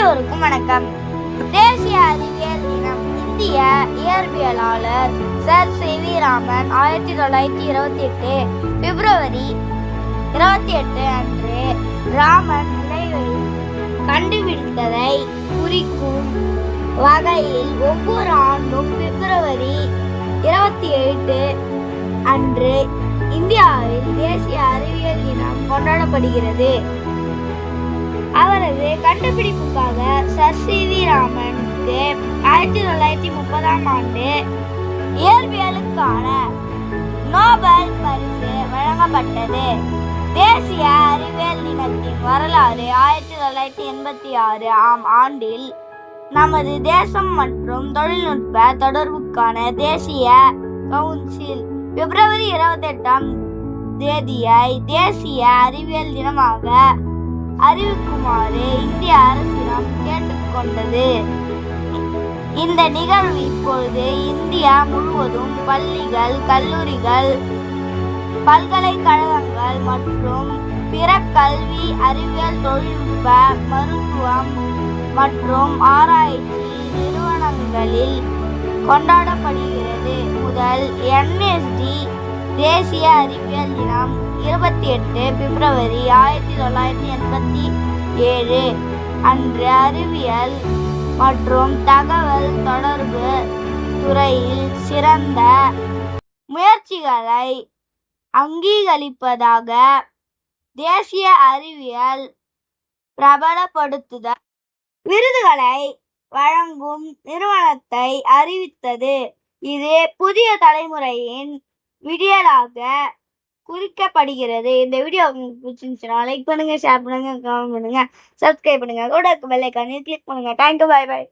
வணக்கம். தேசிய அறிவியல் தினம் இந்திய இயற்பியலாளர் சர். சி. வி. ராமன் ஆயிரத்தி தொள்ளாயிரத்தி இருபத்தி எட்டு பிப்ரவரி இருபத்தி எட்டு அன்று ராமன் நிலைவை கண்டுபிடித்ததை குறிக்கும் வகையில் ஒவ்வொரு ஆண்டும் பிப்ரவரி இருபத்தி எட்டு அன்று இந்தியாவில் தேசிய அறிவியல் தினம் கொண்டாடப்படுகிறது. அவரது கண்டுபிடிப்புக்காக சர். சி. வி. ராமனுக்கு ஆயிரத்தி தொள்ளாயிரத்தி முப்பதாம் ஆண்டு இயற்பியலுக்கான நோபல் பரிசு வழங்கப்பட்டது. தேசிய அறிவியல் தினத்தின் வரலாறு ஆயிரத்தி தொள்ளாயிரத்தி எண்பத்தி ஆறு ஆம் ஆண்டில் நமது தேசம் மற்றும் தொழில்நுட்ப தொடர்புக்கான தேசிய கவுன்சில் பிப்ரவரி இருபத்தி எட்டாம் தேதியை தேசிய அறிவியல் தினமாக அறிவிக்குமாறு இந்திய அரசிடம் கேட்டுக்கொண்டது. இந்த நிகழ்வு இப்பொழுது இந்தியா முழுவதும் பள்ளிகள் கல்லூரிகள் பல்கலைக்கழகங்கள் மற்றும் பிற கல்வி அறிவியல் தொழில்நுட்ப மருத்துவம் மற்றும் ஆராய்ச்சி நிறுவனங்களில் கொண்டாடப்படுகிறது. முதல் என்எஸ்டி தேசிய அறிவியல் தினம் இருபத்தி எட்டு பிப்ரவரி ஆயிரத்தி தொள்ளாயிரத்தி எண்பத்தி ஏழு. அன்று அறிவியல் மற்றும் தகவல் தொடர்பு துறையில் சிறந்த முயற்சிகளை அங்கீகரிப்பதாக தேசிய அறிவியல் பிரபலப்படுத்துதல் விருதுகளை வழங்கும் நிறுவனத்தை அறிவித்தது. இது புதிய தலைமுறையின் விடியலாக குறிக்கப்படுகிறது. இந்த வீடியோ உங்களுக்கு பிடிச்சிருந்துச்சுன்னா லைக் பண்ணுங்க ஷேர் பண்ணுங்க கமெண்ட் பண்ணுங்க சப்ஸ்கிரைப் பண்ணுங்க. கூட இருக்க பெல்லைக்கானே கிளிக் பண்ணுங்க. Thank you bye bye